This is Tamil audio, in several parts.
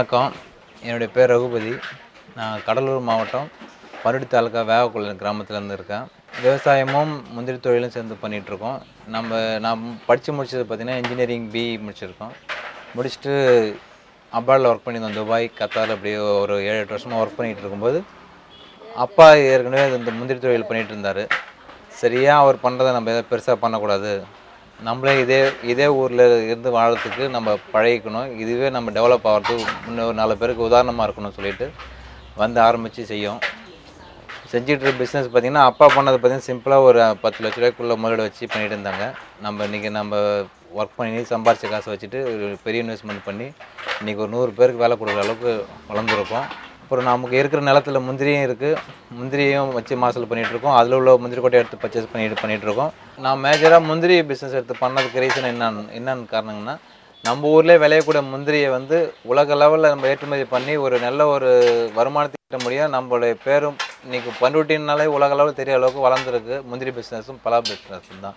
வணக்கம். என்னுடைய பேர் ரகுபதி. நான் கடலூர் மாவட்டம் பருடி தாலுக்கா வேவக்குள்ள கிராமத்துலேருந்து இருக்கேன். விவசாயமும் முந்திரி தொழிலும் சேர்ந்து பண்ணிகிட்ருக்கோம். நம்ம நான் படித்து முடிச்சது பார்த்திங்கன்னா இன்ஜினியரிங் பிஇ முடிச்சிருக்கோம். முடிச்சுட்டு அப்ராடில் ஒர்க் பண்ணியிருந்தோம் துபாய் கத்தார் அப்படியே ஒரு ஏழு எட்டு வருஷமாக ஒர்க் பண்ணிகிட்டு இருக்கும்போது அப்பா ஏற்கனவே இந்த முந்திரி தொழில் பண்ணிகிட்டு இருந்தார் சரியாக அவர் பண்ணுறதை நம்ம எதாவது பெருசாக பண்ணக்கூடாது. நம்மளே இதே இதே ஊரில் இருந்து வாழறதுக்கு நம்ம பழகிக்கணும். இதுவே நம்ம டெவலப் ஆகிறதுக்கு இன்னொரு நாலு பேருக்கு உதாரணமாக இருக்கணும்னு சொல்லிட்டு வந்து ஆரம்பித்து செய்யும். செஞ்சுட்டு இருக்க பிஸ்னஸ் பார்த்திங்கன்னா அப்பா பண்ணது பார்த்திங்கன்னா சிம்பிளாக ஒரு பத்து லட்ச ரூபாய்க்குள்ளே முதலீடு வச்சு பண்ணிட்டு இருந்தாங்க. நம்ம இன்றைக்கி நம்ம ஒர்க் பண்ணி சம்பாரித்த காசை வச்சுட்டு ஒரு பெரிய இன்வெஸ்ட்மெண்ட் பண்ணி இன்றைக்கி ஒரு நூறு பேருக்கு வேலை கொடுக்குற அளவுக்கு வளர்ந்துருக்கோம். அப்புறம் நமக்கு இருக்கிற நிலத்துல முந்திரியும் இருக்குது முந்திரியும் வச்சு மாசல் பண்ணிகிட்டு இருக்கோம் அதில் உள்ள முந்திரி கொட்டை எடுத்து பர்ச்சேஸ் பண்ணிட்டு பண்ணிகிட்ருக்கோம் இருக்கோம் நான் மேஜராக முந்திரி பிஸ்னஸ் எடுத்து பண்ணதுக்கு ரீசன் என்னன்னு என்னன்னு காரணங்கன்னா நம்ம ஊர்லேயே விளையக்கூடிய முந்திரியை வந்து உலக லெவலில் நம்ம ஏற்றுமதி பண்ணி ஒரு நல்ல ஒரு வருமானத்தை ஈட்ட முடியும். நம்மளுடைய பேரும் இன்னைக்கு பண்ருட்டினாலே உலக அளவில் தெரிய அளவுக்கு வளர்ந்துருக்கு. முந்திரி பிஸ்னஸும் பலா பிஸ்னஸும் தான்.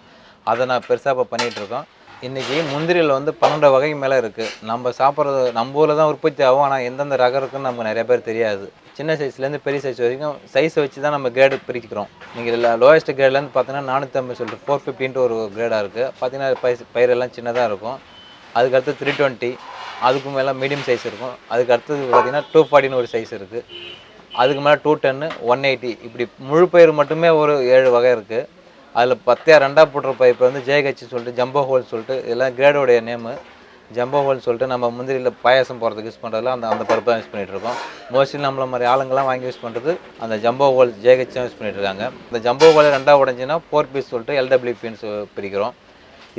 அதை நான் பெருசாக இப்போ பண்ணிகிட்ருக்கோம் இன்றைக்கி முந்திரியில் வந்து பன்னெண்டு வகை மேலே இருக்குது நம்ம சாப்பிட்றது நம்ம ஊரில் தான் உற்பத்தி ஆகும். ஆனால் எந்தெந்த ரகம் இருக்குன்னு நமக்கு நிறைய பேர் தெரியாது. சின்ன சைஸ்லேருந்து பெரிய சைஸ் வரைக்கும் சைஸை வச்சு தான் நம்ம கிரேடு பிரிக்கிறோம். நீங்கள் லோயஸ்ட் கிரேட்லேருந்து பார்த்தீங்கன்னா நானூற்றம்பது சொல்லிட்டு ஃபோர் ஃபிஃப்டின்ட்டு ஒரு கிரேடாக இருக்குது பார்த்தீங்கன்னா பயிர் பயிரெல்லாம் சின்னதாக இருக்கும். அதுக்கடுத்து த்ரீ டுவெண்ட்டி அதுக்கு மேலே மீடியம் சைஸ் இருக்கும். அதுக்கு அடுத்தது பார்த்திங்கன்னா டூ ஃபார்ட்டின்னு ஒரு சைஸ் இருக்குது அதுக்கு மேலே டூ டென்னு ஒன் எயிட்டி இப்படி முழு பயிர் மட்டுமே ஒரு ஏழு வகை இருக்குது அதில் பத்தையா ரெண்டாக போட்டுற பயிர் வந்து ஜேஹெச் சொல்லிட்டு ஜம்போ ஹோல் சொல்லிட்டு இதெல்லாம் கிரேடோடைய நேமு ஜம்போ ஹோல் சொல்லிட்டு நம்ம முந்திரியில் பாயாசம் போடுறதுக்கு யூஸ் பண்ணுறதுல அந்த அந்த பருப்பு தான் யூஸ் பண்ணிகிட்டு இருக்கோம். மோஸ்ட்லி நம்மள மாதிரி ஆளுங்கெல்லாம் வாங்கி யூஸ் பண்ணுறது அந்த ஜம்போ ஹோல் ஜேஹெச் தான் யூஸ் பண்ணிகிட்டு இருக்காங்க. இந்த ஜம்போ ஹோல் ரெண்டாக உடஞ்சின்னா ஃபோர் பீஸ் சொல்லிட்டு எல்டபிள்யூபின்னு பிரிக்கிறோம்.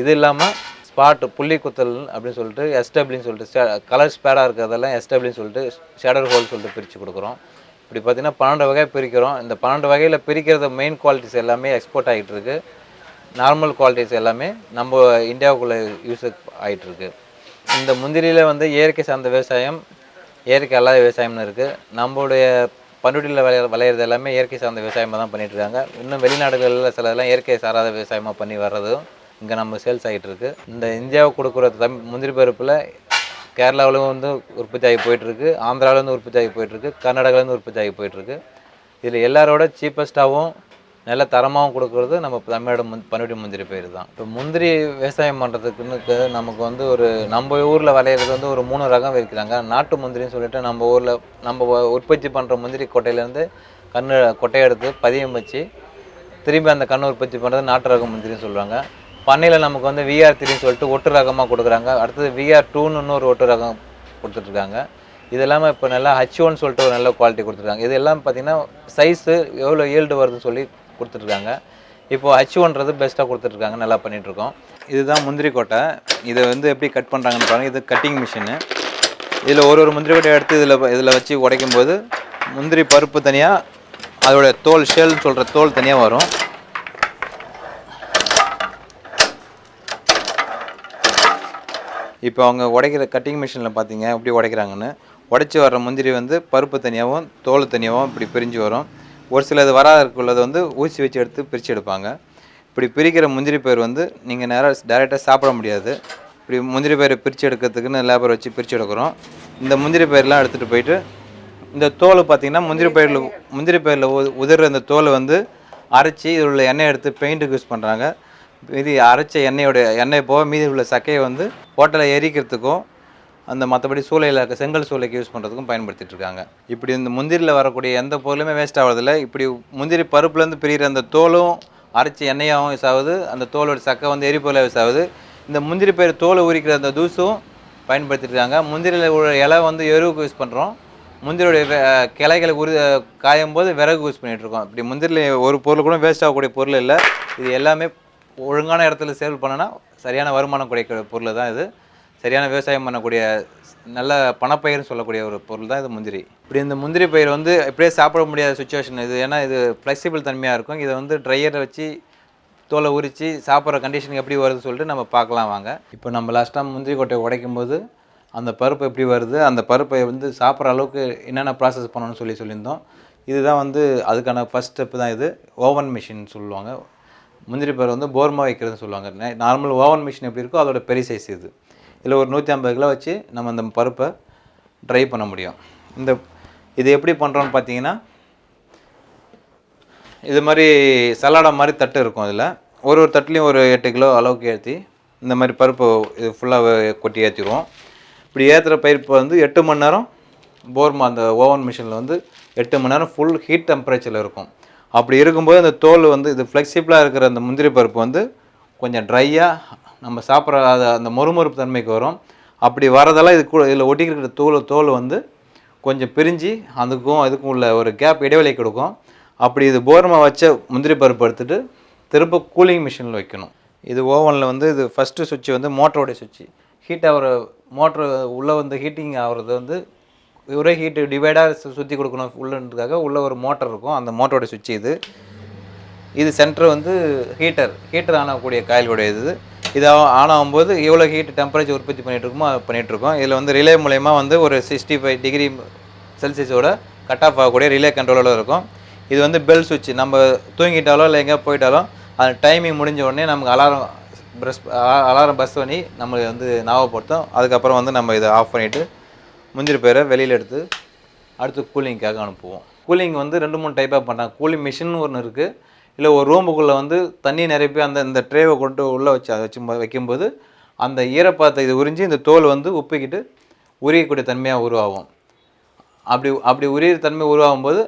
இது இல்லாமல் ஸ்பாட்டு புள்ளி குத்தல் அப்படின்னு சொல்லிட்டு எஸ்டபிள்யூன்னு சொல்லிட்டு கலர் ஸ்பேடாக இருக்கிறதெல்லாம் எஸ்டபிள்யூன்னு சொல்லிட்டு ஷேடர் ஹோல் சொல்லிட்டு பிரித்து கொடுக்குறோம். இப்படி பார்த்தீங்கன்னா பன்னெண்டு வகை பிரிக்கிறோம். இந்த பன்னெண்டு வகையில் பிரிக்கிறது மெயின் குவாலிட்டிஸ் எல்லாமே எக்ஸ்போர்ட் ஆகிட்டு இருக்கு. நார்மல் குவாலிட்டிஸ் எல்லாமே நம்ம இந்தியாவுக்குள்ளே யூஸ் ஆகிட்டுருக்கு இந்த முந்திரியில் வந்து இயற்கை சார்ந்த விவசாயம் இயற்கை அல்லாத விவசாயம்னு இருக்குது நம்மளுடைய பண்ருட்டியில் விளைய விளையிறது எல்லாமே இயற்கை சார்ந்த விவசாயமாக தான் பண்ணிட்டு இருக்காங்க. இன்னும் வெளிநாடுகளில் சிலதெல்லாம் இயற்கை சாராத விவசாயமாக பண்ணி வர்றதும் இங்கே நம்ம சேல்ஸ் ஆகிட்டு இருக்கு. இந்த இந்தியாவுக்கு கொடுக்குற தம் முந்திரி பருப்பில் கேரளாவிலும் வந்து உற்பத்தி ஆகி போயிட்டுருக்கு ஆந்திராவிலேருந்து உற்பத்தி ஆகி போயிட்டுருக்கு கர்நாடகாலேருந்து உற்பத்தி ஆகி போயிட்டுருக்கு. இதில் எல்லாரோட சீப்பஸ்ட்டாகவும் நல்ல தரமாகவும் கொடுக்குறது நம்ம தமிழோட முந் பன்ருட்டி முந்திரி பயிர் தான். இப்போ முந்திரி விவசாயம் பண்ணுறதுக்குன்னு நமக்கு வந்து ஒரு நம்ம ஊரில் விளையிறது வந்து ஒரு மூணு ரகம் விற்கிறாங்க. நாட்டு முந்திரின்னு சொல்லிட்டு நம்ம ஊரில் நம்ம உற்பத்தி பண்ணுற முந்திரி கொட்டையிலேருந்து கண்ணு கொட்டையை எடுத்து பதியம் வச்சு திரும்பி அந்த கன்று உற்பத்தி பண்ணுறது நாட்டு ரகம் முந்திரின்னு சொல்லுவாங்க. பண்ணையில் நமக்கு வந்து விஆர் த்ரீன்னு சொல்லிட்டு ஒட்டு ரகமாக கொடுக்குறாங்க. அடுத்தது விஆர் டூன்னு இன்னொரு ஒட்டு ரகம் கொடுத்துட்ருக்காங்க. இது இல்லாமல் இப்போ நல்லா ஹச் ஒன் சொல்லிட்டு ஒரு நல்ல குவாலிட்டி கொடுத்துருக்காங்க இது எல்லாம் பார்த்தீங்கன்னா சைஸு எவ்வளோ ஈல்டு வருதுன்னு சொல்லி கொடுத்துட்ருக்காங்க. இப்போ ஹச் ஒன்றது பெஸ்ட்டாக கொடுத்துட்ருக்காங்க. நல்லா பண்ணிகிட்ருக்கோம் இதுதான் முந்திரி கொட்டை. இதை வந்து எப்படி கட் பண்ணுறாங்கன்னு பாருங்கள் இது கட்டிங் மிஷினு இதில் ஒரு ஒரு முந்திரி கொட்டையை எடுத்து இதில் இதில் வச்சு உடைக்கும் போது முந்திரி பருப்பு தனியாக அதோட தோல் ஷேல்னு சொல்கிற தோல் தனியாக வரும். இப்போ அவங்க உடைக்கிற கட்டிங் மிஷினில் பார்த்தீங்க எப்படி உடைக்கிறாங்கன்னு உடைச்சி வர்ற முந்திரி வந்து பருப்பு தனியாகவும் தோல் தனியாகவும் இப்படி பிரிஞ்சு வரும். ஒரு சிலது வராதுக்குள்ளது வந்து ஊசி வச்சு எடுத்து பிரித்து எடுப்பாங்க. இப்படி பிரிக்கிற முந்திரி பயிர் வந்து நீங்கள் நேராக டேரெக்டாக சாப்பிட முடியாது. இப்படி முந்திரி பயிரை பிரித்து எடுக்கிறதுக்குன்னு லேபர் வச்சு பிரித்து எடுக்கிறோம். இந்த முந்திரி பயிரெலாம் எடுத்துகிட்டு போயிட்டு இந்த தோல் பார்த்திங்கன்னா முந்திரி பயிரில் முந்திரி பயிரில் உதிர்ற இந்த தோலை வந்து அரைச்சி இதில் உள்ள எண்ணெய் எடுத்து பெயிண்ட்டுக்கு யூஸ் பண்ணுறாங்க மீதி அரைச்ச எண்ணெயோட எண்ணெய் போக மீதி உள்ள சக்கையை வந்து ஹோட்டலை எரிக்கிறதுக்கும் அந்த மற்றபடி சூளையில் இருக்க செங்கல் சூளைக்கு யூஸ் பண்ணுறதுக்கும் பயன்படுத்திட்டு இருக்காங்க. இப்படி இந்த முந்திரியில் வரக்கூடிய எந்த பொருளுமே வேஸ்ட் ஆகிறதில்ல இப்படி முந்திரி பருப்புலேருந்து பிரிகிற அந்த தோலும் அரைச்ச எண்ணெயாகவும் யூஸ் ஆகுது. அந்த தோலோட சக்கை வந்து எரிபொருளாக யூஸ் ஆகுது. இந்த முந்திரி பயிர் தோலை உரிக்கிற அந்த தூசும் பயன்படுத்திட்டு இருக்காங்க. முந்திரியில் உள்ள இலை வந்து எருவுக்கு யூஸ் பண்ணுறோம் முந்திரியோடைய கிளைகளை உரி காயும் போது விறகு யூஸ் பண்ணிகிட்ருக்கோம் இருக்கோம். இப்படி முந்திரியில் ஒரு பொருள் கூட வேஸ்ட் ஆகக்கூடிய பொருள் இல்லை. இது எல்லாமே ஒழுங்கான இடத்துல சேல் பண்ணனா சரியான வருமானம் கிடைக்கிற பொருள் தான் இது. சரியான விவசாயம் பண்ணக்கூடிய நல்ல பணப்பயிர்னு சொல்லக்கூடிய ஒரு பொருள் தான் இது முந்திரி. இப்படி இந்த முந்திரி பயிர் வந்து இப்படியே சாப்பிட முடியாத சுச்சுவேஷன் இது. ஏன்னா இது ஃப்ளெக்சிபிள் தன்மையாக இருக்கும். இதை வந்து ட்ரையரை வச்சு தோலை உரித்து சாப்பிட்ற கண்டிஷனுக்கு எப்படி வருதுன்னு சொல்லிட்டு நம்ம பார்க்கலாம் வாங்க. இப்போ நம்ம லாஸ்ட்டாக முந்திரி கொட்டையை உடைக்கும் போது அந்த பருப்பு எப்படி வருது? அந்த பருப்பை வந்து சாப்பிட்ற அளவுக்கு என்னென்ன ப்ராசஸ் பண்ணணும்னு சொல்லி சொல்லியிருந்தோம். இதுதான் வந்து அதுக்கான ஃபஸ்ட் ஸ்டெப்பு தான் இது. ஓவன் மிஷின் சொல்லுவாங்க. முந்திரி பருப்பு வந்து போர்மா வைக்கிறதுன்னு சொல்லுவாங்க. நார்மல் ஓவன் மிஷின் எப்படி இருக்கோ அதோட பெரிய சைஸ் இது. இதில் ஒரு நூற்றி ஐம்பது கிலோ வச்சு நம்ம அந்த பருப்பை ட்ரை பண்ண முடியும். இந்த இது எப்படி பண்ணுறோன்னு பார்த்தீங்கன்னா இது மாதிரி சலாடா மாதிரி தட்டு இருக்கும் அதில் ஒரு ஒரு தட்டுலேயும் ஒரு எட்டு கிலோ அளவுக்கு ஏற்றி இந்த மாதிரி பருப்பு இது ஃபுல்லாக கொட்டி ஏற்றிடுவோம் இப்படி ஏற்றுற பருப்பு வந்து எட்டு மணி நேரம் போர்மா அந்த ஓவன் மிஷினில் வந்து எட்டு மணி நேரம் ஃபுல் ஹீட் டெம்பரேச்சரில் இருக்கும். அப்படி இருக்கும்போது அந்த தோல் வந்து இது ஃப்ளெக்சிபிளாக இருக்கிற அந்த முந்திரி பருப்பு வந்து கொஞ்சம் ட்ரையாக நம்ம சாப்பிட்ற அது அந்த மொறுமொறுப்பு தன்மைக்கு வரும். அப்படி வரதெல்லாம் இது கூட இதில் ஒட்டிக்கிற தோல் தோல் வந்து கொஞ்சம் பிரிஞ்சு அதுக்கும் அதுக்கும் உள்ள ஒரு கேப் இடைவெளி கொடுக்கும். அப்படி இது போர்மா வச்ச முந்திரி பருப்பு எடுத்துகிட்டு திரும்ப கூலிங் மிஷினில் வைக்கணும். இது ஓவனில் வந்து இது ஃபஸ்ட்டு சுவிட்ச் வந்து மோட்டரோடைய சுவிட்ச் ஹீட் ஆகிற மோட்ரு உள்ளே வந்து ஹீட்டிங் ஆகிறது வந்து ஒரே ஹீட்டு டிவைடாக சுற்றி கொடுக்கணும் உள்ளன்றதுக்காக உள்ள ஒரு மோட்டர் இருக்கும். அந்த மோட்டரோட சுவிட்ச் இது. இது சென்டர் வந்து ஹீட்டர் ஹீட்டர் ஆனக்கூடிய காயிலுடைய இது. இது ஆன் ஆகும்போது எவ்வளோ ஹீட் டெம்பரேச்சர் உற்பத்தி பண்ணிகிட்டு இருக்குமோ அது பண்ணிகிட்ருக்கோம் இதில் வந்து ரிலே மூலயமா வந்து ஒரு சிக்ஸ்டி ஃபைவ் டிகிரி செல்சியஸோட கட் ஆஃப் ஆகக்கூடிய ரிலே கண்ட்ரோலோட இருக்கும். இது வந்து பெல் சுவிட்ச் நம்ம தூங்கிட்டாலோ இல்லை எங்கேயா போயிட்டாலும் அந்த டைமிங் முடிஞ்ச உடனே நமக்கு அலாரம் ப்ரெஸ் அலாரம் பஸ் பண்ணி நம்மளுக்கு வந்து ஞாபகப்படுத்தும். அதுக்கப்புறம் வந்து நம்ம இதை ஆஃப் பண்ணிவிட்டு முந்திரி பயிரை வெளியில் எடுத்து அடுத்து கூலிங்க்காக அனுப்புவோம். கூலிங் வந்து ரெண்டு மூணு டைப்பாக பண்ணுறாங்க கூலிங் மிஷின் ஒன்று இருக்குது இல்லை ஒரு ரூமுக்குள்ளே வந்து தண்ணி நிரப்பி அந்த இந்த ட்ரேவை கொண்டு உள்ளே வச்சு அதை வச்சு வைக்கும்போது அந்த ஈரப்பதத்தை இது உறிஞ்சி இந்த தோல் வந்து உப்பிக்கிட்டு உரியக்கூடிய தன்மையாக உருவாகும். அப்படி அப்படி உரிய தன்மை உருவாகும் போது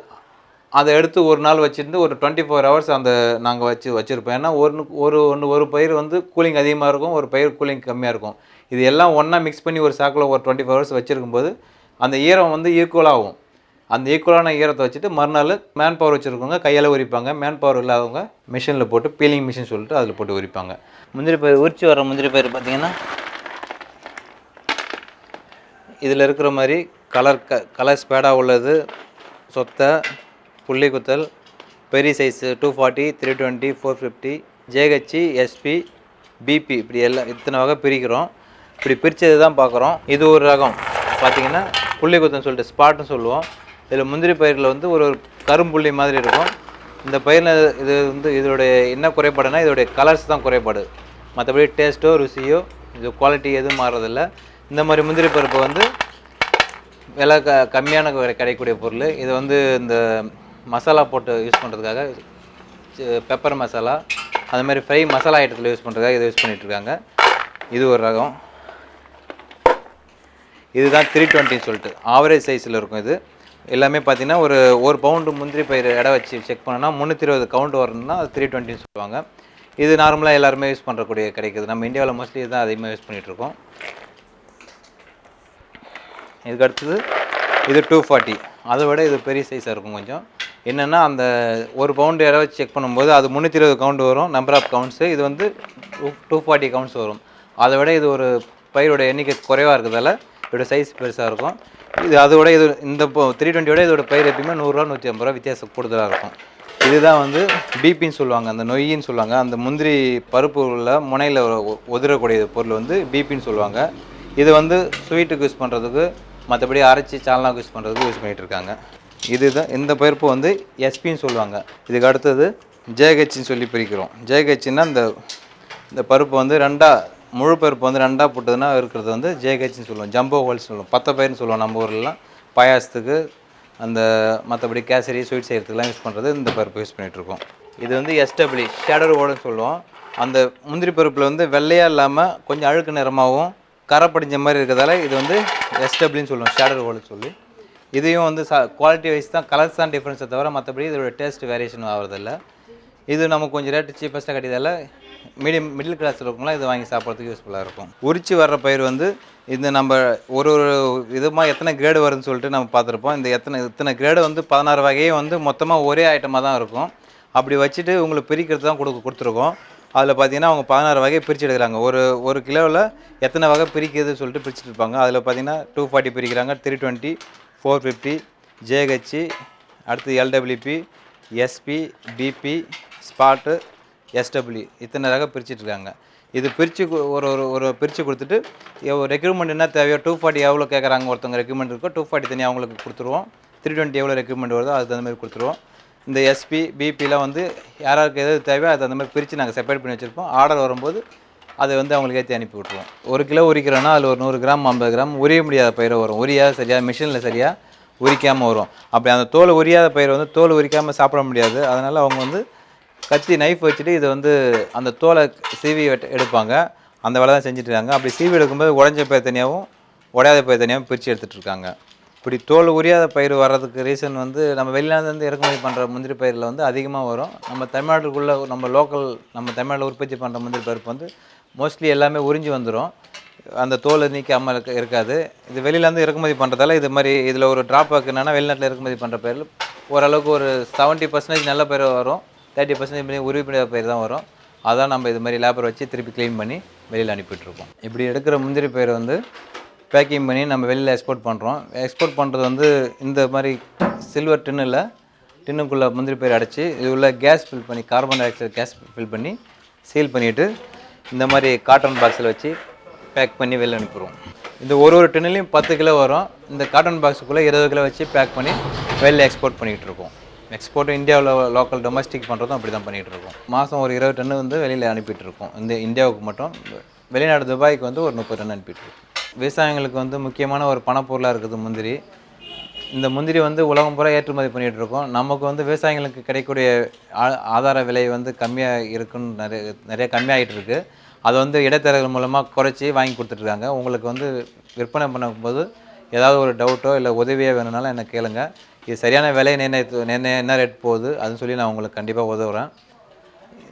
அதை எடுத்து ஒரு நாள் வச்சுருந்து ஒரு டுவெண்ட்டி ஃபோர் ஹவர்ஸ் அந்த நாங்கள் வச்சு வச்சுருப்போம். ஏன்னா ஒரு ஒரு ஒன்று ஒரு பயிர் வந்து கூலிங் அதிகமாக இருக்கும் ஒரு பயிர் கூலிங் கம்மியாக இருக்கும். இது எல்லாம் ஒன்றா மிக்ஸ் பண்ணி ஒரு சாக்கில் ஒரு டுவெண்ட்டி ஃபோர் ஹவர்ஸ் வச்சுருக்கும்போது அந்த ஈரம் வந்து ஈக்குவலாகும் அந்த ஈக்குவலான ஈரத்தை வச்சுட்டு மறுநாள் மேன் பவர் வச்சுருக்கவங்க கையால் உரிப்பாங்க. மேன் பவர் இல்லாதவங்க மிஷினில் போட்டு பீலிங் மிஷின் சொல்லிட்டு அதில் போட்டு உரிப்பாங்க. முந்திரி பயிர் உரிச்சு வர முந்திரி பயிர் பார்த்தீங்கன்னா இதில் இருக்கிற மாதிரி கலர் க கலர் ஸ்பேடாக உள்ளது. சொத்தை புள்ளி குத்தல் பெரிய size two forty three twenty four fifty JHC SP BP இப்படி எல்லாம் இத்தனை வகை பிரிக்கிறோம். இப்படி பிரித்தது தான் பார்க்குறோம். இது ஒரு ரகம். பார்த்தீங்கன்னா புள்ளி குத்தன்னு சொல்லிட்டு ஸ்பாட்னு சொல்லுவோம். இதில் முந்திரி பயிரில் வந்து ஒரு ஒரு கரும்புள்ளி மாதிரி இருக்கும். இந்த பயிரில் இது வந்து இதோடைய என்ன குறைபாடுனா இதோடைய கலர்ஸ் தான் குறைபாடு. மற்றபடி டேஸ்ட்டோ ருசியோ இது குவாலிட்டி எதுவும் மாறுறதில்ல. இந்த மாதிரி முந்திரி பருப்பு வந்து விலை க கம்மியான கிடைக்கக்கூடிய பொருள். இது வந்து இந்த மசாலா போட்டு யூஸ் பண்ணுறதுக்காக பெப்பர் மசாலா அது மாதிரி ஃப்ரை மசாலா ஐட்டத்தில் யூஸ் பண்ணுறதுக்காக இதை யூஸ் பண்ணிகிட்ருக்காங்க இருக்காங்க. இது ஒரு ரகம். இதுதான் த்ரீ டுவெண்ட்டின்னு சொல்லிட்டு. ஆவரேஜ் சைஸில் இருக்கும் இது. எல்லாமே பார்த்தீங்கன்னா ஒரு ஒரு பவுண்டு முந்திரி பயிர் எடை வச்சு செக் பண்ணோன்னா முந்நூற்றி இருபது கவுண்ட் வரணும்னா அது த்ரீ டுவெண்ட்டின்னு சொல்லுவாங்க. இது நார்மலாக எல்லாருமே யூஸ் பண்ணுறக்கூடிய கிடைக்குது. நம்ம இந்தியாவில் மோஸ்ட்லி இதுதான் அதிகமாக யூஸ் பண்ணிகிட்டு இருக்கோம். இதுக்கு அடுத்தது இது டூ ஃபார்ட்டி அதை விட இது பெரிய சைஸாக இருக்கும் கொஞ்சம். என்னென்னா அந்த ஒரு பவுண்டு எடை வச்சு செக் பண்ணும்போது அது முந்நூற்றி இருபது கவுண்ட் வரும். நம்பர் ஆஃப் கவுண்ட்ஸு இது வந்து டூ ஃபார்ட்டி கவுண்ட்ஸ் வரும். அதை விட இது ஒரு பயிரோட எண்ணிக்கை குறைவாக இருக்கிறதால இதோட சைஸ் பெருசாக இருக்கும். இது அதோட இது இந்த த்ரீ டுவெண்ட்டியோட இதோட பயிர் எப்பயுமே நூறுரூவா நூற்றி ஐம்பது ரூபா வித்தியாசம் கூடுதலாக இருக்கும். இதுதான் வந்து பிபின்னு சொல்லுவாங்க அந்த நொய்யின்னு சொல்லுவாங்க. அந்த முந்திரி பருப்பு உள்ள முனையில் உதிரக்கூடிய பொருள் வந்து பிபின்னு சொல்லுவாங்க. இது வந்து ஸ்வீட்டுக்கு யூஸ் பண்ணுறதுக்கு மற்றபடி அரைச்சி சால்னாக்கு யூஸ் பண்ணுறதுக்கு யூஸ் பண்ணிகிட்டு இருக்காங்க. இதுதான் இந்த பருப்பு வந்து எஸ்பின்னு சொல்லுவாங்க. இதுக்கு அடுத்தது ஜேகச்சின்னு சொல்லி பிரிக்கிறோம். ஜேகச்சின்னா இந்த இந்த பருப்பு வந்து ரெண்டாக முழு பருப்பு வந்து ரெண்டாக போட்டதுன்னா இருக்கிறது வந்து ஜேஹெச்னு சொல்லுவோம். ஜம்போ ஹோல்ஸ் சொல்லுவோம். பத்த பயிர்னு சொல்லுவோம் நம்ம ஊர்லலாம். பாயாசத்துக்கு அந்த மற்றபடி கேசரி ஸ்வீட் செய்கிறதுக்குலாம் யூஸ் பண்ணுறது இந்த பருப்பு யூஸ் பண்ணிகிட்ருக்கோம் இது வந்து எஸ்டபிளி ஷேடர் ஓடுன்னு சொல்லுவோம். அந்த முந்திரி பருப்பில் வந்து வெள்ளையாக இல்லாமல் கொஞ்சம் அழுக்கு நிறமாகவும் கரை படிஞ்ச மாதிரி இருக்கிறதால இது வந்து எஸ்டபிளின்னு சொல்லுவோம். ஷேடர் ஓடுன்னு சொல்லி. இதையும் வந்து சா குவாலிட்டி வைஸ் தான் கலர்ஸ் தான் டிஃப்ரென்ஸை தவிர மற்றபடி இதோட டேஸ்ட் வேரியேஷன் ஆகிறதில்ல இது நமக்கு கொஞ்சம் ரேட்டு சீப்பஸ்ட்டாக கிடையாதால மீடியம் மிடில் கிளாஸ் இருக்கவங்களாம் இதை வாங்கி சாப்பிட்றதுக்கு யூஸ்ஃபுல்லாக இருக்கும். உரிச்சு வர்ற பயிர் வந்து இந்த நம்ம ஒரு ஒரு விதமாக எத்தனை கிரேடு வருதுன்னு சொல்லிட்டு நம்ம பார்த்துருப்போம். இந்த எத்தனை இத்தனை கிரேடு வந்து பதினாறு வகையும் வந்து மொத்தமாக ஒரே ஐட்டமாக தான் இருக்கும். அப்படி வச்சுட்டு உங்களுக்கு பிரிக்கிறது தான் கொடுக்க கொடுத்துருக்கோம். அதில் பார்த்தீங்கன்னா அவங்க பதினாறு வகை பிரித்து எடுக்கிறாங்க. ஒரு ஒரு கிலோவில் எத்தனை வகை பிரிக்குதுன்னு சொல்லிட்டு பிரிச்சுட்டு இருப்பாங்க. அதில் பார்த்தீங்கன்னா டூ ஃபார்ட்டி பிரிக்கிறாங்க three twenty four fifty JHC அடுத்து LWP SP BP spot SW இத்தனை ரகம் பிரிச்சுட்ருக்காங்க. இது பிரித்து ஒரு ஒரு ஒரு பிரித்து கொடுத்துட்டு ரெக்ரூட்மெண்ட் என்ன தேவையோ டூ ஃபார்ட்டி எவ்வளோ கேட்குறாங்க ஒருத்தவங்க ரெக்ரூட்மெண்ட் இருக்கோ டூ ஃபார்ட்டி தனியாக அவங்களுக்கு கொடுத்துருவோம். த்ரீ டுவெண்ட்டி எவ்வளோ ரெக்ரூட்மெண்ட் வருதோ அது தகுந்த மாதிரி கொடுத்துருவோம். இந்த எஸ்பி பிபிலாம் வந்து யாராருக்கு எது தேவையோ அது அந்த மாதிரி பிரித்து நாங்கள் செப்பரேட் பண்ணி வச்சுருப்போம். ஆர்டர் வரும்போது அதை வந்து அவங்களுக்கு ஏற்றி அனுப்பி விட்ருவோம் ஒரு கிலோ உரிக்கிறோன்னா அதில் ஒரு நூறு கிராம் ஐம்பது கிராம் உரிய முடியாத பயிரை வரும். உரியாத சரியாக மிஷினில் சரியாக உரிக்காமல் வரும். அப்படி அந்த தோல் உரியாத பயிரை வந்து தோல் உரிக்காமல் சாப்பிட முடியாது. அதனால் அவங்க வந்து கத்தி நைஃப் வச்சுட்டு இதை வந்து அந்த தோலை சீவி எடுப்பாங்க. அந்த வேலை தான் செஞ்சுட்டு இருக்காங்க அப்படி சீவி எடுக்கும்போது உடஞ்ச பயிர் தனியாகவும் உடையாத பயிர் தனியாகவும் பிரித்து எடுத்துகிட்டு இருக்காங்க இப்படி தோல் உரியாத பயிர் வர்றதுக்கு ரீசன் வந்து நம்ம வெளிநாட்டிலேருந்து இறக்குமதி பண்ணுற முந்திரி பயிரில் வந்து அதிகமாக வரும். நம்ம தமிழ்நாட்டுக்குள்ளே நம்ம லோக்கல் நம்ம தமிழ்நாட்டில் உற்பத்தி பண்ணுற முந்திரி பருப்பு வந்து மோஸ்ட்லி எல்லாமே உறிஞ்சி வந்துடும் அந்த தோலை நீக்காமல் இருக்க இருக்காது. இது வெளியிலேருந்து இறக்குமதி பண்ணுறதால இது மாதிரி இதில் ஒரு ட்ராப் ஆக்குனா வெளிநாட்டில் இறக்குமதி பண்ணுற பயிரில் ஓரளவுக்கு ஒரு செவன்ட்டி பர்சன்டேஜ் நல்ல பயிர் வரும். தேர்ட்டி பர்சன்டேஜ் உருவிட பயிர் தான் வரும். அதான் நம்ம இது மாதிரி லேபர் வச்சு திருப்பி க்ளீன் பண்ணி வெளியில் அனுப்பிட்டுருக்கோம் இப்படி எடுக்கிற முந்திரி பயிர் வந்து பேக்கிங் பண்ணி நம்ம வெளியில் எக்ஸ்போர்ட் பண்ணுறோம் எக்ஸ்போர்ட் பண்ணுறது வந்து இந்த மாதிரி சில்வர் டின்னில் டின்னுக்குள்ளே முந்திரி பயிர் அடைச்சி இது உள்ள கேஸ் ஃபில் பண்ணி carbon di oxide case fill பண்ணி சீல் பண்ணிவிட்டு இந்த மாதிரி காட்டன் பாக்ஸில் வச்சு பேக் பண்ணி வெளில அனுப்பிடுவோம் இந்த ஒரு ஒரு டின்னுலையும் பத்து கிலோ வரும். இந்த காட்டன் பாக்ஸுக்குள்ளே இருபது கிலோ வச்சு பேக் பண்ணி வெளில எக்ஸ்போர்ட் பண்ணிகிட்டு இருக்கோம். எக்ஸ்போர்ட் இந்தியாவில் லோக்கல் டொமஸ்டிக் பண்ணுறதும் அப்படி தான் பண்ணிகிட்டு இருக்கோம் மாதம் ஒரு இருபது டன்னு வந்து வெளியில் அனுப்பிட்டுருக்கோம். இந்த இந்தியாவுக்கு மட்டும். வெளிநாடு துபாய்க்கு வந்து ஒரு முப்பது டன் அனுப்பிட்டுருக்கோம். விவசாயிகளுக்கு வந்து முக்கியமான ஒரு பணப்பொருளாக இருக்குது முந்திரி. இந்த முந்திரி வந்து உலகம் பூரா ஏற்றுமதி பண்ணிகிட்டு இருக்கோம் நமக்கு வந்து விவசாயிகளுக்கு கிடைக்கக்கூடிய ஆ- ஆதார விலை வந்து கம்மியாக இருக்குன்னு நிறைய நிறைய கம்மியாகிட்டு இருக்குது அதை வந்து இடைத்தரகர்கள் மூலமாக குறைச்சி வாங்கி கொடுத்துட்ருக்காங்க. உங்களுக்கு வந்து விற்பனை பண்ணும்போது ஏதாவது ஒரு டவுட்டோ இல்லை உதவியோ வேணும்னாலும் என்னை கேளுங்கள் இது சரியான விலையை நிர்ணயித்து நிர்ணயம் என்ன ரேட் போகுது? அதுன்னு சொல்லி நான் உங்களுக்கு கண்டிப்பாக உதவுறேன்.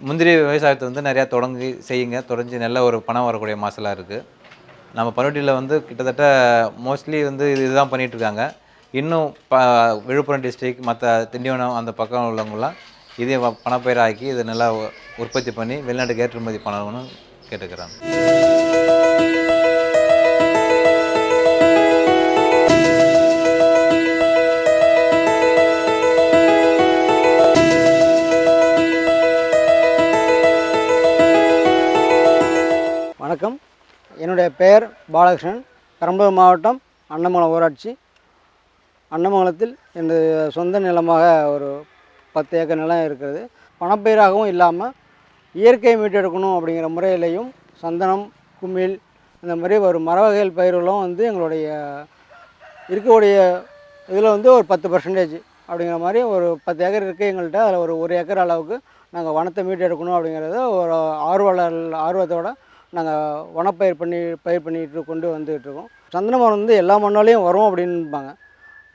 முந்திரி விவசாயத்தை வந்து நிறையா தொடங்கி செய்யுங்க. தொடங்கி நல்ல ஒரு பணம் வரக்கூடிய மாசலாக இருக்குது நம்ம பண்ருட்டியில் வந்து கிட்டத்தட்ட மோஸ்ட்லி வந்து இது இதுதான் பண்ணிகிட்டு இருக்காங்க இன்னும் ப விழுப்புரம் டிஸ்ட்ரிக் மற்ற திண்டிவனம் அந்த பக்கம் உள்ளவங்களாம் இதே பணப்பயிராக்கி இதை நல்லா உற்பத்தி பண்ணி வெளிநாட்டுக்கு ஏற்றுமதி பண்ணணும்னு கேட்டுக்கிறாங்க. வணக்கம். என்னுடைய பெயர் பாலகிருஷ்ணன். பெரம்பலூர் மாவட்டம் அன்னமங்கலம் ஊராட்சி. அன்னமங்கலத்தில் எனது சொந்த நிலமாக ஒரு பத்து ஏக்கர் நிலம் இருக்கிறது. பணப்பயிராகவும் இல்லாமல் இயற்கையை மீட்டெடுக்கணும் அப்படிங்கிற முறையிலையும் சந்தனம் குமிழ் இந்த மாதிரி ஒரு மர வகைகள் பயிர்களும் வந்து எங்களுடைய இருக்கக்கூடிய இதில் வந்து ஒரு பத்து பர்சன்டேஜ் அப்படிங்கிற மாதிரி ஒரு பத்து ஏக்கர் இருக்குது எங்கள்கிட்ட அதில் ஒரு ஒரு ஏக்கர் அளவுக்கு நாங்கள் வனத்தை மீட்டெடுக்கணும் அப்படிங்கிறத ஒரு ஆர்வலர் ஆர்வத்தோட நாங்கள் வனப்பயிர் பண்ணி பயிர் பண்ணிட்டு கொண்டு வந்துகிட்டு இருக்கோம். சந்தன மரம் வந்து எல்லா மண்ணாலையும் வரும் அப்படின்பாங்க.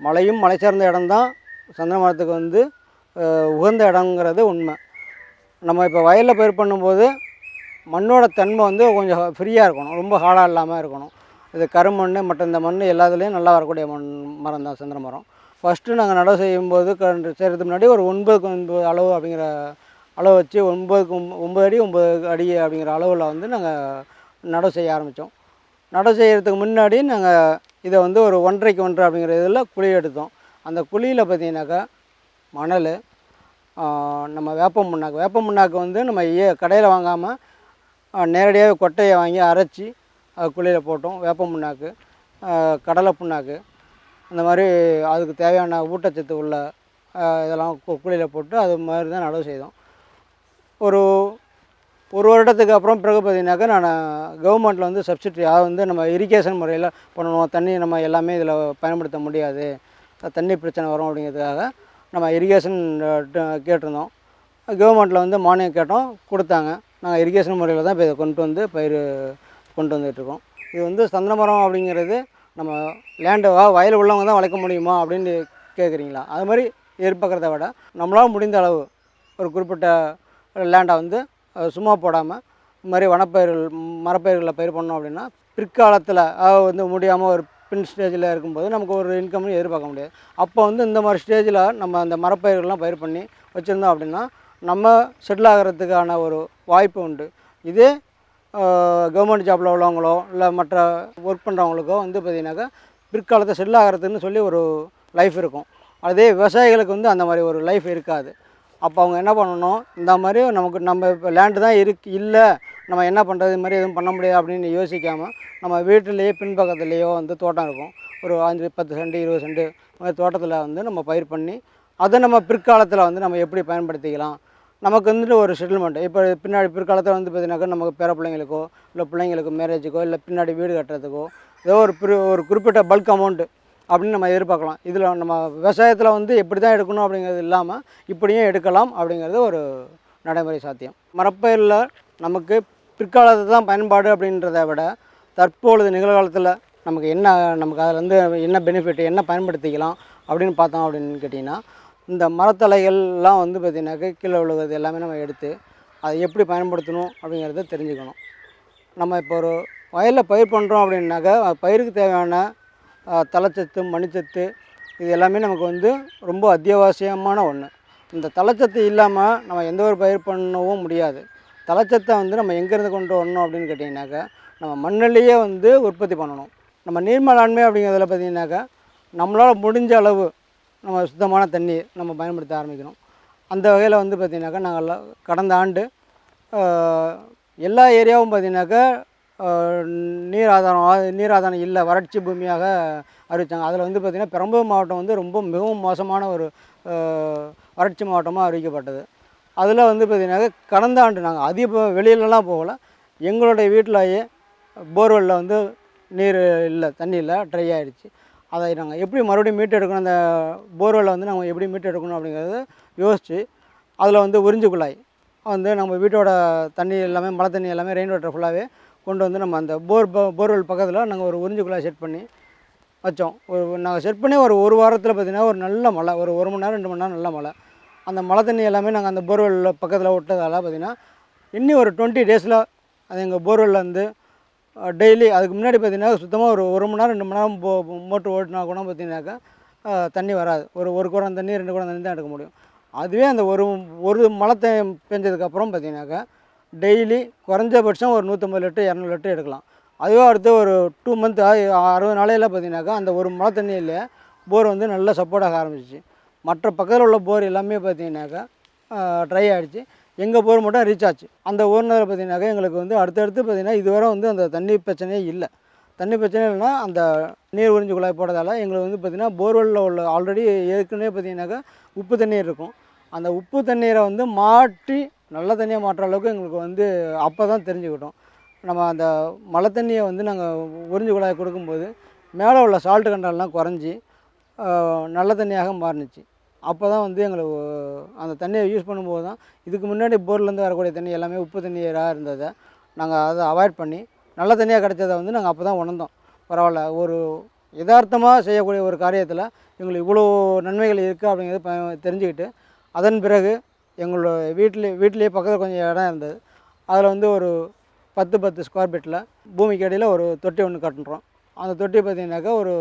மலையும் மலை சார்ந்த இடம்தான். சந்தன மரத்துக்கு வந்து உகந்த இடங்கிறது உண்மை. நம்ம இப்போ வயலில் பயிர் பண்ணும்போது மண்ணோட தன்மை வந்து கொஞ்சம் ஃப்ரீயாக இருக்கணும். ரொம்ப ஹார்டாக இல்லாமல் இருக்கணும். இது கருமண் மற்ற இந்த மண் எல்லாத்துலேயும் நல்லா வரக்கூடிய மண் மரம் தான் சந்திர மரம் ஃபஸ்ட்டு நாங்கள் நடவு செய்யும்போது கண்டு செய்கிறதுக்கு முன்னாடி ஒரு ஒன்பதுக்கு ஒன்பது அளவு அப்படிங்கிற அளவு வச்சு ஒன்பதுக்கு ஒம்பது அடி ஒம்பது அடி அப்படிங்கிற அளவில் வந்து நாங்கள் நடவு செய்ய ஆரம்பித்தோம் நடவு செய்கிறதுக்கு முன்னாடி நாங்கள் இதை வந்து ஒரு ஒன்றரைக்கு ஒன்று அப்படிங்கிற இதில் குழி எடுத்தோம். அந்த குழியில் பார்த்தீங்கன்னாக்கா மணல் நம்ம வேப்ப முன்னாக்கு. வேப்ப முன்னாக்கு வந்து நம்ம ஏ கடையில் வாங்காமல் நேரடியாக கொட்டையை வாங்கி அரைச்சி அது குழியில் போட்டோம். வேப்ப முன்னாக்கு கடலை புண்ணாக்கு. அந்த மாதிரி அதுக்கு தேவையான ஊட்டச்சத்து உள்ள இதெல்லாம் கு- குழியில் போட்டு அது மாதிரி தான் நடவு செய்தோம். ஒரு ஒரு வருடத்துக்கு அப்புறம் பிறகு பார்த்தீங்கன்னாக்கா நான் கவர்மெண்ட்டில் வந்து சப்சிடி அதாவது வந்து நம்ம இரிகேஷன் முறையில் பண்ணணும். தண்ணி நம்ம எல்லாமே இதில் பயன்படுத்த முடியாது. தண்ணி பிரச்சனை வரும் அப்படிங்கிறதுக்காக நம்ம இரிகேஷன் கேட்டிருந்தோம். கவர்மெண்ட்டில் வந்து மானியம் கேட்டோம் கொடுத்தாங்க. நாங்கள் இரிகேஷன் முறையில் தான் இப்போ இதை கொண்டு வந்து பயிர் கொண்டு வந்துட்டுருக்கோம். இது வந்து சந்தன மரம் அப்படிங்கிறது நம்ம லேண்டு வயல் உள்ளவங்க தான் வளர்க்க முடியுமா அப்படின்னு கேட்குறீங்களா அது மாதிரி எதிர்பார்க்குறத விட நம்மளால் முடிந்த அளவு ஒரு குறிப்பிட்ட லேண்டை வந்து சும்மா போடாமல் இது மாதிரி வனப்பயிர்கள் மரப்பயிர்களை பயிர் பண்ணோம் அப்படின்னா பிற்காலத்தில் வந்து முடியாமல் ஒரு பின் ஸ்டேஜில் இருக்கும்போது நமக்கு ஒரு இன்கம்னு எதிர்பார்க்க முடியாது. அப்போ வந்து இந்த மாதிரி ஸ்டேஜில் நம்ம அந்த மரப்பயிர்கள்லாம் பயிர் பண்ணி வச்சுருந்தோம் அப்படின்னா நம்ம செட்டில் ஆகிறதுக்கான ஒரு வாய்ப்பு உண்டு. இதே கவர்மெண்ட் ஜாப்பில் உள்ளவங்களோ இல்லை மற்ற ஒர்க் பண்ணுறவங்களுக்கோ வந்து பார்த்திங்கனாக்கா பிற்காலத்தை செட்டில் ஆகிறதுன்னு சொல்லி ஒரு லைஃப் இருக்கும். அதே விவசாயிகளுக்கு வந்து அந்த மாதிரி ஒரு லைஃப் இருக்காது. அப்போ அவங்க என்ன பண்ணணும்? இந்த மாதிரி நமக்கு நம்ம இப்போ லேண்டு தான் இருக்கு இல்லை நம்ம என்ன பண்ணுறது இது மாதிரி எதுவும் பண்ண முடியாது அப்படின்னு யோசிக்காமல் நம்ம வீட்டிலேயே பின்பக்கத்துலேயோ வந்து தோட்டம் இருக்கும். ஒரு அஞ்சு பத்து சென்ட் இருபது சென்ட் இந்த மாதிரி தோட்டத்தில் வந்து நம்ம பயிர் பண்ணி அதை நம்ம பிற்காலத்தில் வந்து நம்ம எப்படி பயன்படுத்திக்கலாம்? நமக்கு வந்துட்டு ஒரு செட்டில்மெண்ட் இப்போ பின்னாடி பிற்காலத்தில் வந்து பார்த்தீங்கன்னாக்கா நமக்கு பேர பிள்ளைங்களுக்கோ இல்லை பிள்ளைங்களுக்கு மேரேஜுக்கோ இல்லை பின்னாடி வீடு கட்டுறதுக்கோ ஏதோ ஒரு ஒரு குறிப்பிட்ட பல்க் அமௌண்ட்டு அப்படின்னு நம்ம எதிர்பார்க்கலாம். இதில் நம்ம விவசாயத்தில் வந்து எப்படி தான் எடுக்கணும் அப்படிங்கிறது இல்லாமல் இப்படியும் எடுக்கலாம் அப்படிங்கிறது ஒரு நடைமுறை சாத்தியம். மரப்பயிரில் நமக்கு பிற்காலத்தில் தான் பயன்பாடு அப்படின்றத விட தற்பொழுது நிகழ்காலத்தில் நமக்கு என்ன நமக்கு அதில் வந்து என்ன பெனிஃபிட் என்ன பயன்படுத்திக்கலாம் அப்படின்னு பார்த்தோம் அப்படின்னு கேட்டிங்கன்னா இந்த மரத்தலைகள்லாம் வந்து பார்த்திங்கனாக்கா கீழே விழுவது எல்லாமே நம்ம எடுத்து அதை எப்படி பயன்படுத்தணும் அப்படிங்கிறத தெரிஞ்சுக்கணும். நம்ம இப்போ ஒரு வயலில் பயிர் பண்ணுறோம் அப்படின்னாக்கா பயிருக்கு தேவையான தலைச்சத்து மணிச்சத்து இது எல்லாமே நமக்கு வந்து ரொம்ப அத்தியாவசியமான ஒன்று இந்த தலைச்சத்து இல்லாமல் நம்ம எந்த ஒரு பயிர் பண்ணவும் முடியாது. தலைச்சத்தை வந்து நம்ம எங்கேருந்து கொண்டு வரணும் அப்படின்னு கேட்டிங்கனாக்கா நம்ம மண்ணிலேயே வந்து உற்பத்தி பண்ணணும். நம்ம நீர் மேலாண்மை அப்படிங்கிறதுல பார்த்திங்கனாக்கா நம்மளால் முடிஞ்ச அளவு நம்ம சுத்தமான தண்ணீர் நம்ம பயன்படுத்த ஆரம்பிக்கணும். அந்த வகையில் வந்து பார்த்திங்கனாக்கா நாங்கள் கடந்த ஆண்டு எல்லா ஏரியாவும் பார்த்திங்கனாக்கா நீர் ஆதாரம் நீர் ஆதாரம் இல்லை வறட்சி பூமியாக அறிவித்தாங்க அதில் வந்து பார்த்திங்கன்னா பெரம்பலூர் மாவட்டம் வந்து ரொம்ப மிகவும் மோசமான ஒரு வறட்சி மாவட்டமாக அறிவிக்கப்பட்டது. அதில் வந்து பார்த்திங்கனாக்கா கடந்த ஆண்டு நாங்கள் அதிக வெளியிலலாம் போகல. எங்களுடைய வீட்டிலேயே போர்வெல்லில் வந்து நீர் இல்லை தண்ணி இல்லை ட்ரை ஆகிடுச்சு அதை நாங்கள் எப்படி மறுபடியும் மீட்டு எடுக்கணும் அந்த போர்வெல்லை வந்து நம்ம எப்படி மீட்டு எடுக்கணும் அப்படிங்கிறத யோசித்து அதில் வந்து உறிஞ்சு குழாய் வந்து நம்ம வீட்டோட தண்ணி எல்லாமே மழை தண்ணி எல்லாமே ரெயின் வாட்டர் ஃபுல்லாகவே கொண்டு வந்து நம்ம அந்த போர் போர்வெல் பக்கத்தில் நாங்கள் ஒரு உறிஞ்சு குழாய் செட் பண்ணி வச்சோம். ஒரு நாங்கள் செட் பண்ணி ஒரு ஒரு வாரத்தில் பார்த்திங்கன்னா ஒரு நல்ல மழை ஒரு ஒரு மணி நேரம் ரெண்டு மணி நேரம் நல்ல மழை. அந்த மழை தண்ணி எல்லாமே நாங்கள் அந்த போர்வெல்லில் பக்கத்தில் விட்டதால் பார்த்திங்கன்னா இன்னி ஒரு டுவெண்ட்டி டேஸில் அது எங்கள் போர்வெல்லில் வந்து டெய்லி அதுக்கு முன்னாடி பார்த்தீங்கன்னா சுத்தமாக ஒரு ஒரு மணி நேரம் ரெண்டு மணி நேரம் போ மோட்ரு ஓட்டினா கூட பார்த்திங்கனாக்கா தண்ணி வராது. ஒரு ஒரு குடம் தண்ணி ரெண்டு குடம் தண்ணி தான் எடுக்க முடியும். அதுவே அந்த ஒரு ஒரு மழை பெஞ்சதுக்கப்புறம் பார்த்தீங்கன்னாக்கா டெய்லி குறைஞ்சபட்சம் ஒரு நூற்றம்பது லிட்டர் இரநூறு லிட்டர் எடுக்கலாம். அதுவே அடுத்து ஒரு டூ மந்த் அறுபது நாளையில் பார்த்தீங்கன்னாக்கா அந்த ஒரு மழை தண்ணியில் போர் வந்து நல்லா சப்போர்ட் ஆக ஆரம்பிச்சிச்சு. மற்ற பக்கத்தில் உள்ள போர் எல்லாமே பார்த்தீங்கன்னாக்கா ட்ரை ஆகிடுச்சு எங்கள் போர் மட்டும் ரீச் ஆச்சு. அந்த ஊரில் பார்த்தீங்கன்னாக்கா எங்களுக்கு வந்து அடுத்தடுத்து பார்த்தீங்கன்னா இதுவரை வந்து அந்த தண்ணி பிரச்சனையே இல்லை. தண்ணி பிரச்சனை இல்லைன்னா அந்த நீர் உறிஞ்சு குழாய் போடுறதால எங்களுக்கு வந்து பார்த்திங்கன்னா போர்வெல்லில் உள்ள ஆல்ரெடி ஏற்கனவே பார்த்தீங்கன்னாக்கா உப்பு தண்ணீர் இருக்கும். அந்த உப்பு தண்ணீரை வந்து மாற்றி நல்ல தண்ணியாக மாற்றுற அளவுக்கு எங்களுக்கு வந்து அப்போ தான் தெரிஞ்சுக்கிட்டோம். நம்ம அந்த மழை தண்ணியை வந்து நாங்கள் உறிஞ்சு குழாய் கொடுக்கும்போது மேலே உள்ள சால்ட்டு கண்டாலெலாம் குறைஞ்சி நல்ல தண்ணியாக மாறுனுச்சு. அப்போ தான் வந்து எங்களுக்கு அந்த தண்ணியை யூஸ் பண்ணும்போது தான் இதுக்கு முன்னாடி போர்லேருந்து வரக்கூடிய தண்ணி எல்லாமே உப்பு தண்ணீராக இருந்ததை நாங்கள் அதை அவாய்ட் பண்ணி நல்ல தண்ணியாக கிடைச்சதை வந்து நாங்கள் அப்போ தான் உணர்ந்தோம். பரவாயில்ல ஒரு யதார்த்தமாக செய்யக்கூடிய ஒரு காரியத்தில் எங்களுக்கு இவ்வளோ நன்மைகள் இருக்குது அப்படிங்கிறத ப- தெரிஞ்சுக்கிட்டு அதன் பிறகு எங்களோட வீட்டிலே வீட்டிலேயே பக்கத்தில் கொஞ்சம் இடம் இருந்தது. அதில் வந்து ஒரு பத்து பத்து ஸ்கொயர் ஃபீட்டில் பூமிக்கு அடியில் ஒரு தொட்டி ஒன்று கட்டுறோம் அந்த தொட்டி பார்த்திங்கனாக்கா ஒரு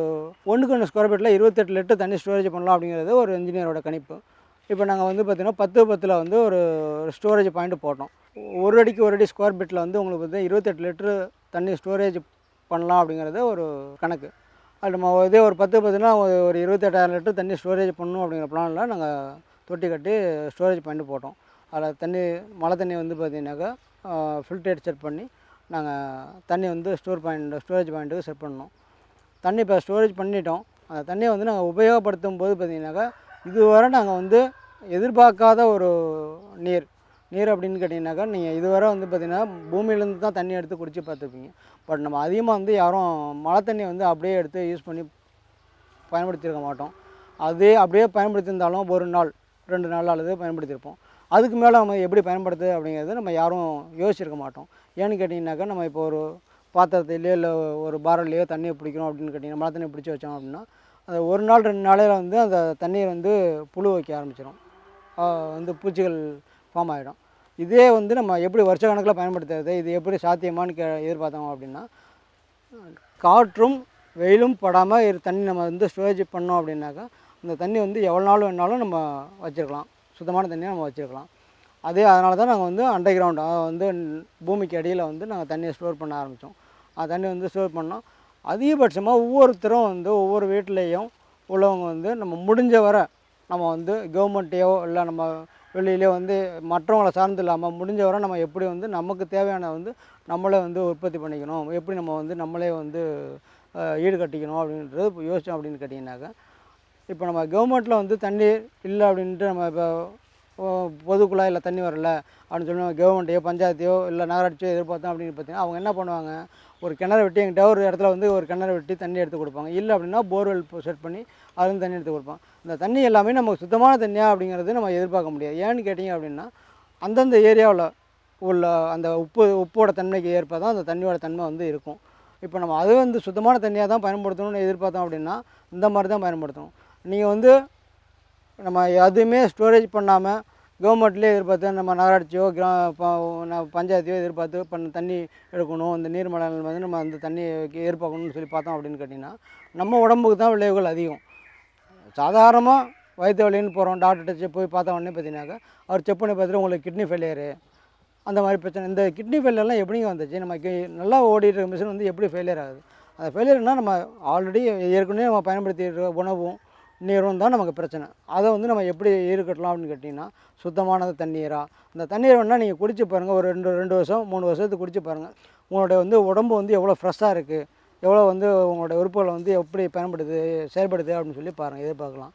ஒன்றுக்கு ஒன்று ஸ்கொயர் ஃபீட்டில் இருபத்தெட்டு லிட்டர் தண்ணி ஸ்டோரேஜ் பண்ணலாம் அப்படிங்கிறது ஒரு இன்ஜினியரோட கணிப்பு. இப்போ நாங்கள் வந்து பார்த்திங்கன்னா பத்து பத்தில் வந்து ஒரு ஸ்டோரேஜ் பாயிண்ட் போட்டோம். ஒரு அடிக்கு ஒரு அடி ஸ்கொயர் ஃபீட்டில் வந்து உங்களுக்கு வந்து இருபத்தெட்டு லிட்டரு தண்ணி ஸ்டோரேஜ் பண்ணலாம் அப்படிங்கிறது ஒரு கணக்கு. அது நம்ம இதே ஒரு பத்து பத்துனா ஒரு- ஒரு இருபத்தெட்டாயிரம் லிட்டர் தண்ணி ஸ்டோரேஜ் பண்ணணும் அப்படிங்கிற பிளானில் நாங்கள் தொட்டி கட்டி ஸ்டோரேஜ் பாயிண்ட் போட்டோம். அதில் தண்ணி மழை தண்ணி வந்து பார்த்திங்கனாக்கா ஃபில்டரேட் செட் பண்ணி நாங்கள் தண்ணி வந்து ஸ்டோர் பாயிண்ட் ஸ்டோரேஜ் பாயிண்ட்டுக்கு செட் பண்ணோம். தண்ணி இப்போ ஸ்டோரேஜ் பண்ணிட்டோம். அந்த தண்ணியை வந்து நாங்கள் உபயோகப்படுத்தும் போது பார்த்திங்கனாக்கா இதுவரை நாங்கள் வந்து எதிர்பார்க்காத ஒரு நீர் நீர் அப்படின்னு கேட்டிங்கனாக்கா நீங்கள் இதுவரை வந்து பார்த்திங்கன்னா பூமியிலேருந்து தான் தண்ணி எடுத்து குடித்து பார்த்துருப்பீங்க. பட் நம்ம அதிகமாக வந்து யாரும் மழை தண்ணியை வந்து அப்படியே எடுத்து யூஸ் பண்ணி பயன்படுத்தியிருக்க மாட்டோம். அதே அப்படியே பயன்படுத்தியிருந்தாலும் ஒரு நாள் ரெண்டு நாள் அல்லது பயன்படுத்தியிருப்போம். அதுக்கு மேலே நம்ம எப்படி பயன்படுத்து அப்படிங்கிறது நம்ம யாரும் யோசிச்சிருக்க மாட்டோம். ஏன்னு கேட்டிங்கனாக்கா நம்ம இப்போ ஒரு பாத்திரத்திலேயோ இல்லை ஒரு பாரல்லையோ தண்ணியை பிடிக்கிறோம் அப்படின்னு கேட்டிங்கன்னா மழை தண்ணி பிடிச்சி வச்சோம் அப்படின்னா அந்த ஒரு நாள் ரெண்டு நாளையில் வந்து அந்த தண்ணீர் வந்து புழு வைக்க ஆரம்பிச்சிடும். வந்து பூச்சிகள் ஃபார்ம் ஆகிடும் இதே வந்து நம்ம எப்படி வருஷ கணக்கில் பயன்படுத்துறது இது எப்படி சாத்தியமான்னு கே எதிர்பார்த்தோம் அப்படின்னா காற்றும் வெயிலும் படாமல் இரு தண்ணி நம்ம வந்து ஸ்டோரேஜ் பண்ணோம் அப்படின்னாக்கா அந்த தண்ணி வந்து எவ்வளோ நாள் வேணாலும் நம்ம வச்சுருக்கலாம். சுத்தமான தண்ணியை நம்ம வச்சுருக்கலாம். அதே அதனால தான் நாங்கள் வந்து அண்டர் கிரவுண்ட் வந்து பூமிக்கு அடியில் வந்து நாங்கள் தண்ணியை ஸ்டோர் பண்ண ஆரம்பித்தோம் அந்த தண்ணி வந்து ஸ்டோர் பண்ணோம் அதிகபட்சமாக ஒவ்வொருத்தரும் வந்து ஒவ்வொரு வீட்லேயும் உள்ளவங்க வந்து நம்ம முடிஞ்ச வரை நம்ம வந்து கவர்மெண்ட்டையோ இல்லை நம்ம வெளியிலேயோ வந்து மற்றவங்கள சார்ந்து இல்லாமல் முடிஞ்ச வரை நம்ம எப்படி வந்து நமக்கு தேவையான வந்து நம்மளே வந்து உற்பத்தி பண்ணிக்கணும். எப்படி நம்ம வந்து நம்மளே வந்து ஈடு கட்டிக்கணும் அப்படின்றது யோசித்தோம் அப்படின்னு கேட்டிங்கனாக்கா இப்போ நம்ம கவர்மெண்ட்டில் வந்து தண்ணி இல்லை அப்படின்ட்டு நம்ம இப்போ பொது குழாயில் தண்ணி வரல அப்படின்னு சொல்லி கவர்மெண்ட்டையோ பஞ்சாயத்தையோ இல்லை நகராட்சியோ எதிர்பார்த்தோம் அப்படின்னு பார்த்தீங்கன்னா அவங்க என்ன பண்ணுவாங்க ஒரு கிணறு வெட்டி எங்கிட்ட ஒரு இடத்துல வந்து ஒரு கிணறு வெட்டி தண்ணி எடுத்து கொடுப்பாங்க. இல்லை அப்படின்னா போர்வெல் செட் பண்ணி அதுலேருந்து தண்ணி எடுத்து கொடுப்பாங்க. இந்த தண்ணி எல்லாமே நமக்கு சுத்தமான தண்ணியாக அப்படிங்கிறது நம்ம எதிர்பார்க்க முடியாது. ஏன்னு கேட்டிங்க அப்படின்னா அந்தந்த ஏரியாவில் உள்ள அந்த உப்பு உப்போட தன்மைக்கு ஏற்ப தான் அந்த தண்ணியோட தன்மை வந்து இருக்கும். இப்போ நம்ம அது வந்து சுத்தமான தண்ணியாக தான் பயன்படுத்தணும்னு எதிர்பார்த்தோம் அப்படின்னா இந்த மாதிரி தான் பயன்படுத்தணும். நீங்கள் வந்து நம்ம எதுவுமே ஸ்டோரேஜ் பண்ணாமல் கவர்மெண்ட்லேயே எதிர்பார்த்து நம்ம நகராட்சியோ கிரா பஞ்சாயத்தையோ எதிர்பார்த்து பண்ண தண்ணி எடுக்கணும் இந்த நீர் வந்து நம்ம அந்த தண்ணியை எதிர்பார்க்கணும்னு சொல்லி பார்த்தோம் அப்படின்னு கேட்டிங்கன்னா நம்ம உடம்புக்கு தான் விளைவுகள் அதிகம். சாதாரணமாக வயிற்று வலின்னு போகிறோம் டாக்டர்கிட்ட போய் பார்த்த உடனே பார்த்தீங்கன்னாக்கா அவர் செக் பண்ணி பார்த்துட்டு உங்களுக்கு கிட்னி ஃபெயிலியரு அந்த மாதிரி பிரச்சனை. இந்த கிட்னி ஃபெயிலியர்லாம் எப்படிங்க வந்துச்சு? நம்ம கி- நல்லா ஓடிட்டு இருக்க மிஷின் வந்து எப்படி ஃபெயிலியர் ஆகுது? அந்த ஃபெயிலியர்னால் நம்ம ஆல்ரெடி ஏற்கனவே நம்ம பயன்படுத்திட்டு இருக்க உணவும் நீரும் தான் நமக்கு பிரச்சனை. அதை வந்து நம்ம எப்படி ஈடுகட்டலாம் அப்படின்னு கேட்டிங்கன்னா சுத்தமான தண்ணீராக அந்த தண்ணீர் வேணால் நீங்கள் குடிச்சு பாருங்கள் ஒரு ரெண்டு ரெண்டு வருஷம் மூணு வருஷத்துக்கு குடிச்சு பாருங்கள் உங்களுடைய வந்து உடம்பு வந்து எவ்வளோ ஃப்ரெஷ்ஷாக இருக்குது எவ்வளோ வந்து உங்களுடைய உறுப்புகளை வந்து எப்படி பயன்படுது செயல்படுது அப்படின்னு சொல்லி பாருங்கள் எதிர்பார்க்கலாம்.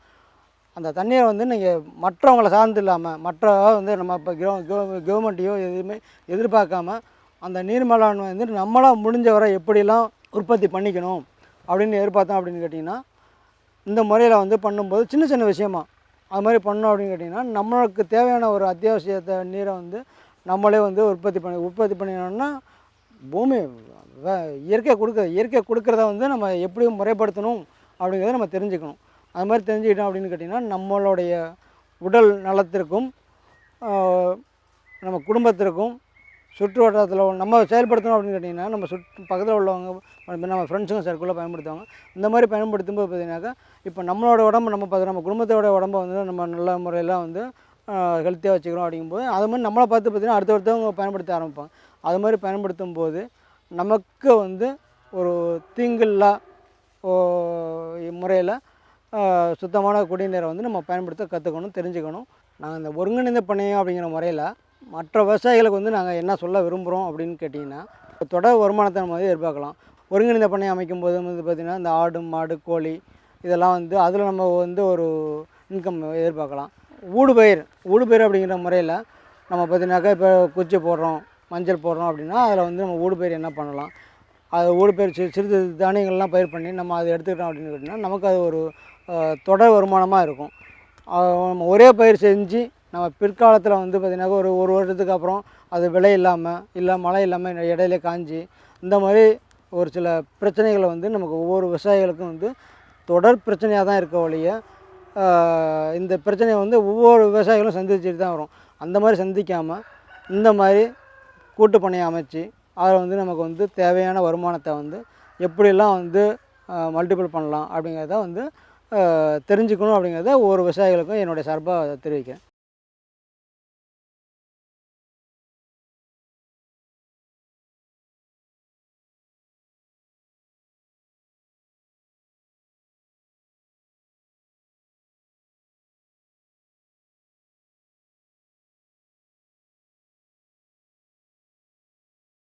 அந்த தண்ணியை வந்து நீங்கள் மற்றவங்கள சார்ந்து இல்லாமல் மற்ற வந்து நம்ம இப்போ கவர்மெண்ட்டையோ எதுவுமே எதிர்பார்க்காம அந்த நீர் மேலாண்மை வந்து நம்மளாக முடிஞ்ச வரை எப்படிலாம் உற்பத்தி பண்ணிக்கணும் அப்படின்னு எதிர்பார்த்தோம் அப்படின்னு கேட்டிங்கன்னா இந்த முறையில் வந்து பண்ணும்போது சின்ன சின்ன விஷயமா. அது மாதிரி பண்ணோம் அப்படின்னு கேட்டிங்கன்னா நம்மளுக்கு தேவையான ஒரு அத்தியாவசியத்தை நீரை வந்து நம்மளே வந்து உற்பத்தி பண்ணி உற்பத்தி பண்ணினோம்னா பூமி இயற்கை கொடுக்குற இயற்கை கொடுக்குறத வந்து நம்ம எப்படி முறைப்படுத்தணும் அப்படிங்கிறத நம்ம தெரிஞ்சுக்கணும். அது மாதிரி தெரிஞ்சுக்கிட்டோம் அப்படின்னு கேட்டிங்கன்னா நம்மளுடைய உடல் நலத்திற்கும் நம்ம குடும்பத்திற்கும் சுற்று வட்டாரத்தில் நம்ம செயல்படுத்தணும் அப்படின்னு கேட்டிங்கன்னா நம்ம சுற்று பக்கத்தில் உள்ளவங்க நம்ம ஃப்ரெண்ட்ஸுங்க சர்க்கிளில் பயன்படுத்துவாங்க. இந்த மாதிரி பயன்படுத்தும்போது பார்த்தீங்கன்னாக்கா இப்போ நம்மளோட உடம்பு நம்ம பார்த்து நம்ம குடும்பத்தோட உடம்பை வந்து நம்ம நல்ல முறையில் வந்து ஹெல்த்தியாக வச்சுக்கிறோம் அப்படிங்கும்போது அது மாதிரி நம்மளை பார்த்து பார்த்தீங்கன்னா அடுத்தடுத்தவங்க பயன்படுத்த ஆரம்பிப்பாங்க. அது மாதிரி பயன்படுத்தும் போது நமக்கு வந்து ஒரு தீங்கில்லா முறையில் சுத்தமான குடிநீரை வந்து நம்ம பயன்படுத்த கற்றுக்கணும் தெரிஞ்சுக்கணும். நாங்கள் இந்த ஒருங்கிணைந்த பணியம் அப்படிங்கிற முறையில் மற்ற விவசாயிகளுக்கு வந்து நாங்கள் என்ன சொல்ல விரும்புகிறோம் அப்படின்னு கேட்டிங்கன்னா தொடர் வருமானத்தை நம்ம வந்து எதிர்பார்க்கலாம். ஒருங்கிணைந்த பண்ணை அமைக்கும் போது வந்து பார்த்திங்கன்னா இந்த ஆடு மாடு கோழி இதெல்லாம் வந்து அதில் நம்ம வந்து ஒரு இன்கம் எதிர்பார்க்கலாம். ஊடுபயிர் ஊடுபயிர் அப்படிங்கிற முறையில் நம்ம பார்த்திங்கனாக்கா இப்போ குச்சி போடுறோம் மஞ்சள் போடுறோம் அப்படின்னா அதில் வந்து நம்ம ஊடுபயிர் என்ன பண்ணலாம்? அது ஊடுபயிர் சிறு சிறு தானியங்கள்லாம் பயிர் பண்ணி நம்ம அதை எடுத்துக்கிட்டோம் அப்படின்னு கேட்டிங்கன்னா நமக்கு அது ஒரு தொடர் வருமானமாக இருக்கும். நம்ம ஒரே பயிர் செஞ்சு நம்ம பிற்காலத்தில் வந்து பார்த்திங்கனாக்கா ஒரு ஒரு வருடத்துக்கு அப்புறம் அது விலை இல்லாமல் இல்லை மழை இல்லாமல் இடையில காஞ்சி இந்த மாதிரி ஒரு சில பிரச்சனைகளை வந்து நமக்கு ஒவ்வொரு விவசாயிகளுக்கும் வந்து தொடர் பிரச்சனையாக தான் இருக்க ஒழிய இந்த பிரச்சனையை வந்து ஒவ்வொரு விவசாயிகளும் சந்திச்சுட்டு தான் வரும். அந்த மாதிரி சந்திக்காமல் இந்த மாதிரி கூட்டு அமைச்சு அதில் வந்து நமக்கு வந்து தேவையான வருமானத்தை வந்து எப்படிலாம் வந்து மல்டிபிள் பண்ணலாம் அப்படிங்கிறத வந்து தெரிஞ்சுக்கணும் அப்படிங்கிறத ஒவ்வொரு விவசாயிகளுக்கும் என்னுடைய சார்பாக தெரிவிக்கிறேன்.